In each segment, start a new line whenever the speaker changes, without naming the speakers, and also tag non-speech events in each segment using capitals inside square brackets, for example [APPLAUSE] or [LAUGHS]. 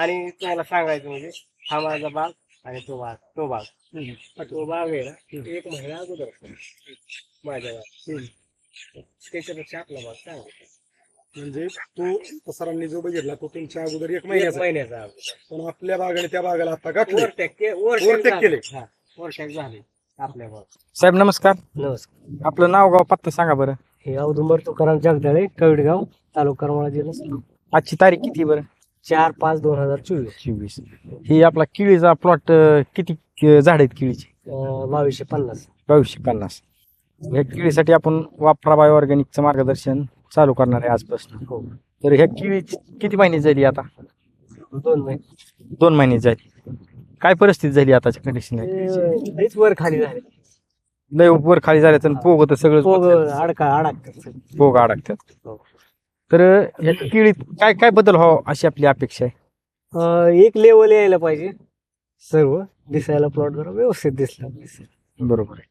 आणि तुम्हाला सांगायचं म्हणजे हा माझा बाग आणि तो बाग तो बाग तो बाग आहे ना एक महिना अगोदर असतो. माझ्या बाग त्याच्यापेक्षा आपला बाग चांगला
म्हणजे तो सरांनी जो बघितला तो तुमच्या अगोदर एक
एक
महिन्याचा
महिन्याचा अगोदर.
पण आपल्या बागाने त्या बागाला आता गाठले
के-
Overtake
ओव्हरटॅक
केले.
झाले. ओव्हरटॅक झाले आपल्या बाग
साहेब नमस्कार.
नमस्कार.
आपलं नाव गाव पत्ता सांगा बरं.
हे औदुंबर तुकाराम जगदाळे कवडगाव तालुका करमाळा जिल्हा.
आजची तारीख किती बरं?
चार पाच दोन हजार चोवीस.
चोवीस. ही आपला केळीचा प्लॉट किती अं, झाड आहेत केळीचे?
अं, बावीसशे पन्नास.
बावीसशे पन्नास. ह्या केळीसाठी आपण वापरा बायो ऑर्गॅनिकचं मार्गदर्शन चालू करणार आहे आजपासून.
हो.
तर ह्या केळी किती महिने झाली आता?
दोन महिने.
दोन महिने झाली. काय परिस्थिती झाली आताच्या कंडिशन
ते लईच वर खाली झाले.
लय वर खाली झाल्या तर पोग तर
पोग
सगळं
अडका अडकतात.
पोग अडकतात.
हो.
तर ह्या केळीत काय काय बदल व्हावं अशी आपली अपेक्षा आहे?
अं, एक लेवल यायला पाहिजे. सर्व दिसायला प्लॉट जरा व्यवस्थित दिसला. पाहिजे.
बरोबर आहे.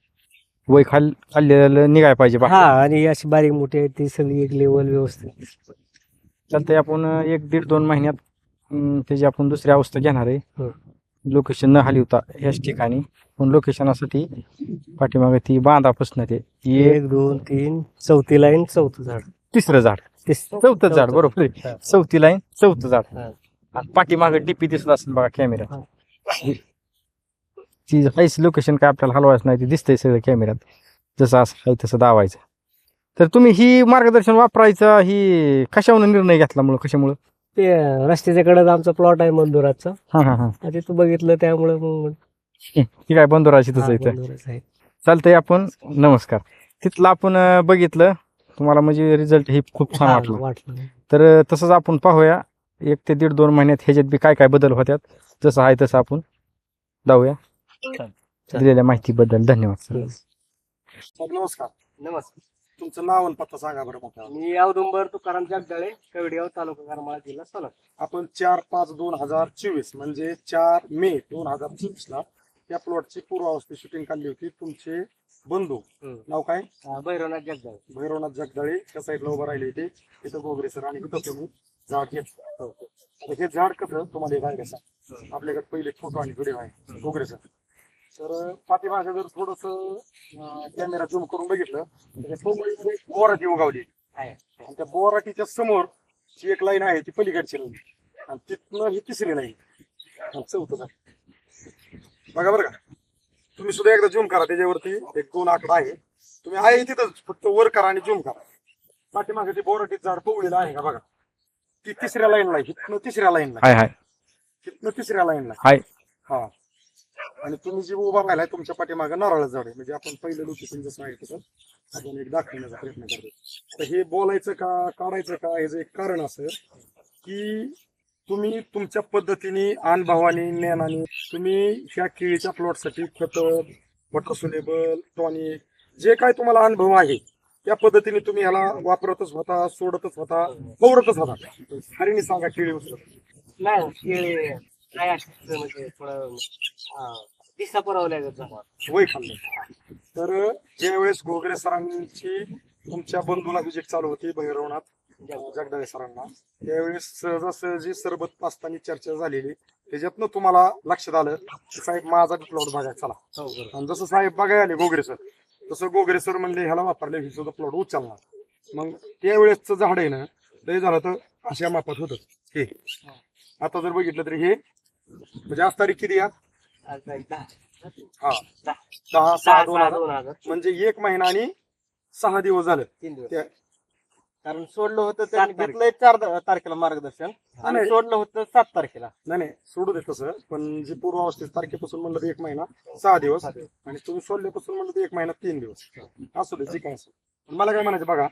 वय खाल खाल्लेलं निघाय पाहिजे
हा
बाकी
आणि अशी बारीक मोठी आहे ती सगळी एक लेवल व्यवस्थित दिसली पाहिजे.
चालतंय आपण एक दीड दोन महिन्यात अं, त्याची आपण दुसरी अवस्था घेणार आहे
हं.
लोकेशन न हलवता ह्याच ठिकाणी पण लोकेशनासाठी पाठीमागे ती बांधापासून ते एक
दोन तीन चौथी लाईन चौथं झाड.
तिसरं झाड.
तिस-
चौथं झाड बरोबर. आहे. चौथी लाईन चौथं झाड.
हा.
आणि पाठीमागे डीपी दिसत असेल बघा कॅमेरा
हा.
ती काहीच लोकेशन काय आपल्याला हलवायचं नाही ते दिसतंय सगळं कॅमेऱ्यात जसं असं आहे तसं दावायचं. तर तुम्ही ही मार्गदर्शन वापरायचं ही कशावरून निर्णय घेतला मुळे कशामुळं?
ते रस्त्याच्या कडे आमचा प्लॉट आहे मंदुराचा
हा हा हा.
आणि तू बघितलं त्यामुळे मग
ही काय
हा,
तसं इथं.
मंदुराच आहे.
चालतंय आपण नमस्कार. तिथलं आपण अं, बघितलं तुम्हाला म्हणजे रिझल्ट हे खूप छान वाटलं.
वाटलं.
तर तसंच आपण पाहूया एक ते दीड दोन महिन्यात ह्याच्यात बी काय काय बदल होत्यात. जसं आहे तसं आपण जाऊया. दिलेल्या माहितीबद्दल धन्यवाद सर
नमस्कार.
नमस्कार.
तुमचं नाव आणि पत्ता सांगा बरं मोठ्या.
मी औदुंबर तुकाराम जगदाळे कवडगाव तालुका करमाळा जिल्हा सोलापूर.
आपण चार पाच दोन हजार चोवीस म्हणजे चार मे दोन हजार चोवीस ला या प्लॉटची पूर्वावस्थेत शूटिंग काढली होती. तुमचे बंधू
हम्म.
नाव काय?
हा, भैरवनाथ जगदाळे.
भैरवनाथ जगदाळे त्या साईडला उभं राहिले होते तिथं गोगरे सर आणि इथं तुम्ही झाड घेतलं. आता हे झाड कसं? तुम्हाला एक आहे कसं आपल्याकडे पहिले फोटो आणि व्हिडिओ आहे. गोगरे सर तर पाठीमागे जर थोडस कॅमेरा झूम करून बघितलं तर समोर एक बोराटी उगावली.
आहे.
आणि त्या बोराटीच्या समोर जी एक लाईन आहे ती पलीकडची लाईन आणि तिथनं ही तिसरी लाईन आणि चौथं झाड. बघा बरं का. तुम्ही सुद्धा एकदा झूम करा त्याच्यावरती एक दोन आकडा आहे. तुम्ही आहे तिथंच फक्त वर करा आणि झूम करा. पाठीमागे ते बोराटीत झाड पोवलेलं आहे का बघा? ती तिसऱ्या लाईनला आहे हिथनं तिसऱ्या लाईनला
हाय हाय.
हिथनं तिसऱ्या लाईनला
हाय.
हा. आणि तुम्ही जे उभा राहिलाय तुमच्या पाठीमागे नारळ झाड आहे. म्हणजे आपण पहिलं लोकेशन जसं आहे तसं आपण एक दाखवण्याचा प्रयत्न करतो तर हे बोलायचं का काढायचं का हे जे एक कारण असं की तुम्ही तुमच्या पद्धतीने अनुभवाने ज्ञानाने तुम्ही ह्या केळीच्या प्लॉटसाठी खत वॉटर सुलेबल टॉनिक जे काय तुम्हाला अनुभव आहे त्या पद्धतीने तुम्ही ह्याला वापरतच होता सोडतच होता फवरतच होता. हरिणी सांगा केळी
नाही काय म्हणजे थोडं दिसा पुरवल्या जातं
वय खाल्लं तर ज्यावेळेस गोगरे सरांची तुमच्या बंधूला विजिट चालू होती भैरवनाथ जगदाळे सरांना. त्यावेळेस सहजासहजी सरबत पास्तानी चर्चा झालेली. त्याच्यातनं तुम्हाला लक्षात आलं की साहेब माझा प्लॉट बघायला चला.
हो
आणि जसं साहेब बघायला आले गोगरे सर तसं गोगरे सर म्हणले ह्याला वापरले ही सुद्धा प्लॉट उचलणार. मग त्यावेळेसचं झाड आहे ना ते झालं तर अशा मापात होतं. हे. आता जर बघितलं तरी हे म्हणजे आज तारीख किती या हा.
दहा.
सहा दोन हजार. म्हणजे एक महिना आणि सहा दिवस झाले. त्या-
कारण सोडलं होतं
त्यांनी घेतलंय चार द- तारखेला मार्गदर्शन आणि
नाही.
सोडलं होतं सात तारखेला.
नाही नाही सोडू दे तसं पण जे पूर्वावस्थेत तारखेपासून म्हणलं तर एक महिना सहा दिवस आणि तुम्ही सोडल्यापासून म्हणलं तर एक महिना तीन दिवस. असू दे जे काय असेल पण मला काय म्हणायचं बघा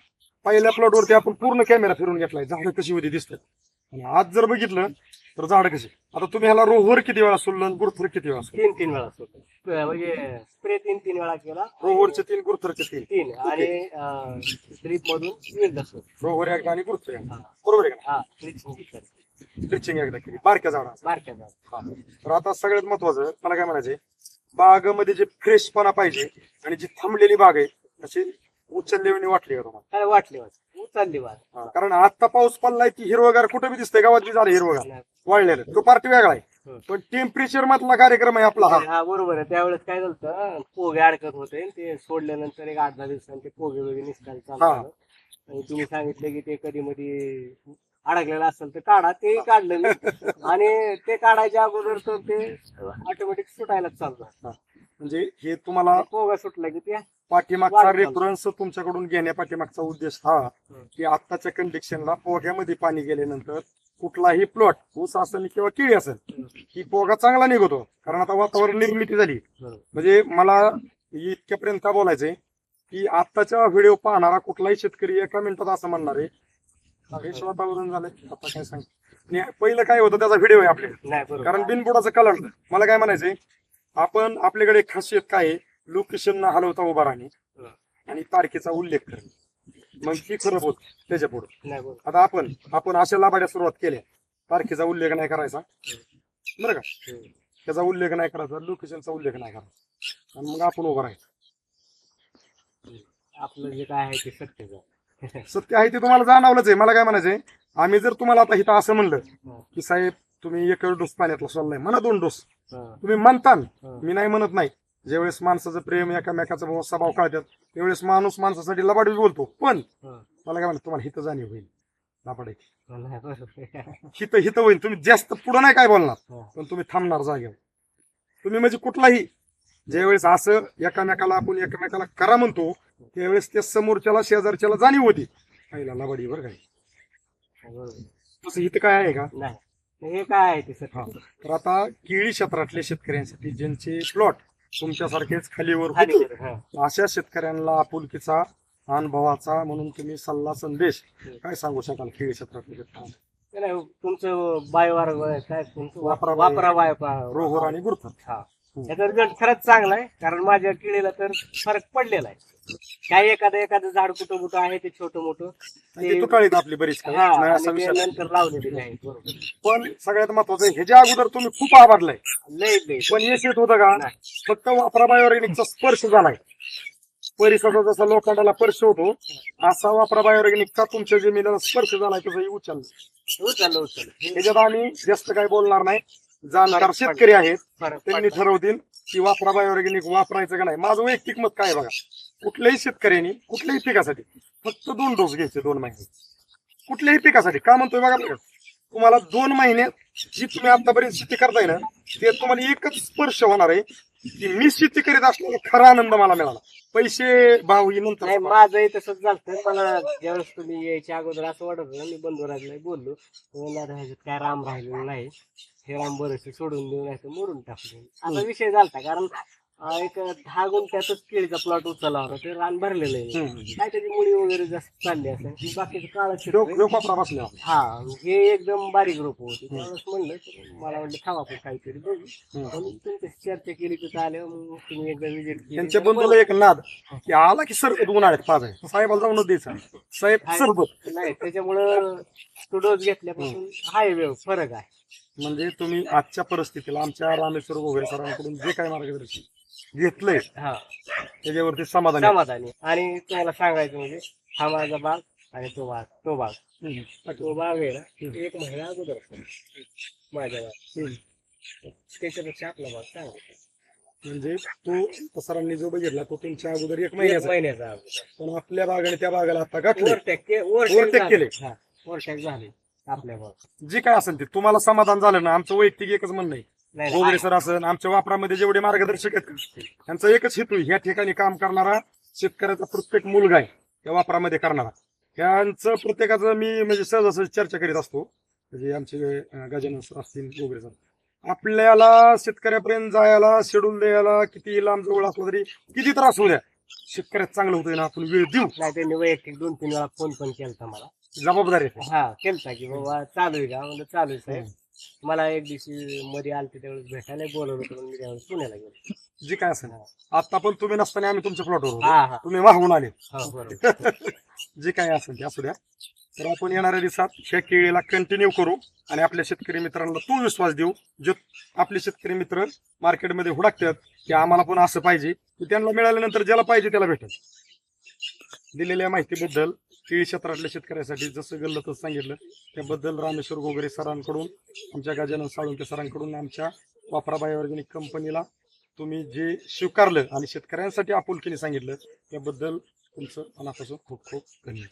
पहिल्या प्लॉटवरती आपण पूर्ण कॅमेरा फिरून घेतलाय झाडं कशी होती दिसतात. आणि आज जर बघितलं तर झाडं कशी? आता तुम्ही ह्याला रोहवर किती वेळा सोडलं गुरुथर किती वेळा सोडलं?
तीन तीन वेळा म्हणजे स्प्रे तीन तीन वेळा केला.
रोहवरचे तीन गुरुथरचे तीन.
तीन. आणि ड्रीप मधून एकदा सोड.
रोहवर एकदा आणि गुरुथर एकदा.
हा.
बरोबर आहे का स्ट्रिचिंग एकदा केली. बारक्या झाडा
बारक्या.
हा. तर आता सगळ्यात महत्वाचं मला काय म्हणायचंय? बागेमध्ये जे फ्रेशपणा पाहिजे आणि जी थांबलेली बाग आहे अशी उचललेली वाटली का तुम्हाला?
काय वाटले वाटले? उचलली
हा, कारण आता पाऊस पडलाय ती हिरवगार कुठे बी दिसतंय गावात बी झालं हिरवगार. वाळलेलं. तो पार्टी वेगळा आहे.
हं.
पण टेम्परेचर मधला कार्यक्रम आहे आपला हा.
हा बरोबर आहे. त्यावेळेस काय झालं पोगे अडकत होते. आणि ते सोडल्यानंतर एक आठ दहा दिवसांनी ते पोगे वगैरे चालू
हा.
झालं. आणि तुम्ही सांगितलं की ते कधी मध्ये अडकलेलं असेल तर काढा. ते काढलं मी आणि ते काढायच्या अगोदर तर ते ऑटोमॅटिक सुटायला चालू झालं.
म्हणजे हे तुम्हाला
पोगा सुटला की ते
पाठीमागचा रेफरन्स तुमच्याकडून घेण्या पाठीमागचा उद्देश हा की आत्ताच्या कंडिशनला पोग्यामध्ये पाणी गेल्यानंतर कुठलाही प्लॉट ऊस असेल किंवा केळी असेल ही पोगा चांगला निघतो. कारण आता वातावरण निर्मिती झाली. म्हणजे मला इतक्यापर्यंत का बोलायचंय की आत्ताच्या व्हिडिओ पाहणारा कुठलाही शेतकरी एका मिनिटात असं म्हणणार आहे. वातावरण झालंय. आता काय सांग? पहिलं काय होतं त्याचा व्हिडिओ आहे आपले.
नाही बरोबर.
कारण बिनबुडाचं कलर मला काय म्हणायचंय? आपण आपल्याकडे खासियत काय आहे? लोकेशन न हलवता उभा राहणे. आणि तारखेचा उल्लेख करणे. मग ती खरं होत त्याच्या पुढे. आता आपण आपण अशा लाभाड्या सुरुवात केल्या. तारखेचा उल्लेख नाही करायचा. बरं का. त्याचा उल्लेख नाही करायचा लोकेशनचा उल्लेख नाही करायचा. आणि मग आपण उभं राहायचं.
आपलं जे काय आहे ते सत्यच आहे.
सत्य आहे ते तुम्हाला जाणवलंच आहे. मला काय म्हणायचंय? आम्ही जर तुम्हाला आता इथं असं म्हणलं की साहेब तुम्ही एक डोस पाण्यातला सोडलाय म्हणा दोन डोस. तुम्ही म्हणताल. मी नाही म्हणत नाही. ज्यावेळेस माणसाचं प्रेम एकामेकाचा भाव स्वभाव कळतात त्यावेळेस माणूस माणसासाठी लबाडी बोलतो. पण. मला काय म्हणत तुम्हाला हित जाणीव होईल. लबाडायची
नाही
हित हित होईल. तुम्ही जास्त पुढं नाही काय बोलणार. पण तुम्ही थांबणार जागेवर. तुम्ही म्हणजे कुठलाही ज्यावेळेस असं एकामेकाला आपण एकमेकाला करा म्हणतो त्यावेळेस त्या समोरच्याला शेजारच्याला जाणीव होती. आईला लबाडी बरं काय
बरोबर.
तसं हित काय आहे का?
नाही. हे काय आहे ते
तर आता केळी क्षेत्रातल्या शेतकऱ्यांसाठी ज्यांचे प्लॉट तुमच्यासारखेच खालीवर
खाली
होते
वर, हं.
अशा शेतकऱ्यांना आपुलकीचा अनुभवाचा म्हणून तुम्ही सल्ला संदेश काय सांगू शकाल खेळ क्षेत्रातले शेतकऱ्यांना?
नाही तुमचं बायवार काय तुमचं
वापरा
वापरा
बाय रोहर आणि गुरथर
हा. याचा रिझल्ट खरंच चांगला आहे कारण माझ्या केळीला तर फरक पडलेला आहे. काही एखादं एखादं झाड कुठं कुठं आहे ते छोटं मोठं
आणि ते तुकाळीत आपली बरीच काही
हा
नाही असा
आणि ते
विषय नाही.
नंतर लावलेले आहे बरोबर.
पण सगळ्यात महत्वाचं ह्याच्या अगोदर तुम्ही खूप आभारलाय
लय लय
पण यश येत होतं का?
नाही.
फक्त वापरा बायोऑर्गॅनिकचा स्पर्श झालाय. परिसराचा जसा लोखंडाला स्पर्श होतो असा वापरा बायोऑर्गॅनिकचा तुमच्या जमिनीला स्पर्श झालाय तसंही उचललं.
उचललं उचललं. हे
ह्याच्यात आम्ही जास्त काही बोलणार नाही. जाणकार शेतकरी आहेत त्यांनी. ठरवतील की वापरा बायोऑर्गॅनिक वापरायचं का नाही. माझं वैयक्तिक मत काय बघा? कुठल्याही शेतकऱ्यांनी कुठल्याही पिकासाठी फक्त दोन डोस घ्यायचे दोन महिने. कुठल्याही पिकासाठी. का म्हणतोय बघा? बरं. तुम्हाला दोन महिन्यात जी तुम्ही आतापर्यंत शेती करताय ना ते तुम्हाला एकच स्पर्श होणार आहे की मी शेती करीत असलेला खरा आनंद मला मिळाला. पैसे ही
नाही
नंतर
माझंही तसंच झालं मला ज्यावेळेस तुम्ही यायच्या अगोदर असं वाटत होतं मी बंधुराजला बोललो. काय राम राहिलेलं नाही. हे राम बरेचसे सोडून देऊन नाही तर मोडून टाकले. असा विषय झालता कारण अं, एक दहा गुंठ्यातच केळीचा प्लॉट उचलला होता. ते रान भरलेलं आहे. काय त्याची मुळी वगैरे जास्त चालली असेल. बाकीचं काळं
वापरा बसल्या
हा हे एकदम बारीक रोप होते. त्यावेळेस म्हणलं मला वाटलं थांबा आपण काहीतरी बघू. म्हणून तुमच्याशी चर्चा केली तिथं आल्यावर मग तुम्ही एकदा विजिट
त्यांच्या बंधूला एक नाद की आला की सरबत उन्हाळ्यात पाजाय साहेबाला जाऊनच द्यायचा. साहेब सरबत
नाही त्याच्यामुळं तो डोस घेतल्यापासून हाय वेळ फरक आहे.
म्हणजे तुम्ही आजच्या परिस्थितीला आमच्या रामेश्वर वगैरे सरांकडून जे काही मार्गदर्शन घेतलंय
हा
त्याच्यावरती समाधान आहे.
समाधानी आणि तुम्हाला सांगायचं म्हणजे हा माझा बाग आणि तो बाग तो बाग. तो बाग आहे ना एक महिना अगोदर असतो. माझ्या बाग त्याच्यापेक्षा आपला बाग चांगला
म्हणजे तो सरांनी जो बघितला तो तुमच्या अगोदर एक
एक
महिन्याचा आहे.
महिन्याचा अगोदर
पण आपल्या बागाने त्या बागाला आता गाठले
ओव्हरटॅक के- ओव्हरटॅक
केले.
झाले. हा ओव्हरटॅक झाले आपल्या बाग
जे काय असेल ते तुम्हाला समाधान झालं ना आमचं वैयक्तिक एकच म्हणणं आहे
नाही,
सर असेल आमच्या वापरामध्ये जेवढे मार्गदर्शक आहेत त्यांचा एकच हेतू. ह्या ठिकाणी काम करणारा शेतकऱ्याचा प्रत्येक मुलगा आहे त्या वापरामध्ये करणारा. ह्यांचं प्रत्येकाचं मी म्हणजे सहजासहज चर्चा करीत असतो. म्हणजे आमचे गजानन सर असतील वगैरे सर. आपल्याला शेतकऱ्यापर्यंत जायला शेड्यूल द्यायला किती लांब जवळ असला तरी किती त्रास होऊ द्या. शेतकऱ्यात चांगलं होतंय ना आपण वेळ देऊ.
नाही त्यांनी वैयक्तिक दोन तीन वेळा फोन पण केलता मला.
जबाबदारी
हा केलता की बाबा चालू आहे का? म्हणलं चालू आहे साहेब. मला एक दिवशी मध्ये आलते त्यावेळेस भेटायला बोलवलं होतं पण मी त्यावेळेस पुण्याला गेलो.
जे काय असेल. आता पण तुम्ही नसताना आम्ही तुमच्या प्लॉटवर होतो.
हा हा.
तुम्ही वाहून आले.
हो बरोबर. [LAUGHS]
जे काय असेल ते असू द्या. तर आपण येणाऱ्या दिवसात ह्या केळीला कंटिन्यू करू आणि आपल्या शेतकरी मित्रांना तो विश्वास देऊ जो आपले शेतकरी मित्र मार्केटमध्ये हुडकतात की आम्हाला पण असं पाहिजे की त्यांना मिळाल्यानंतर ज्याला पाहिजे त्याला भेटेल. दिलेल्या माहितीबद्दल केळी क्षेत्रातल्या शेतकऱ्यासाठी जसं गल्लं तसं सांगितलं त्याबद्दल रामेश्वर गोगरे सरांकडून आमच्या गजानन साळुंके सरांकडून आमच्या वापराबाई ऑर्गॅनिक कंपनीला तुम्ही जे स्वीकारलं आणि शेतकऱ्यांसाठी आपुलकीने सांगितलं त्याबद्दल तुमचं मनापासून खूप खूप धन्यवाद.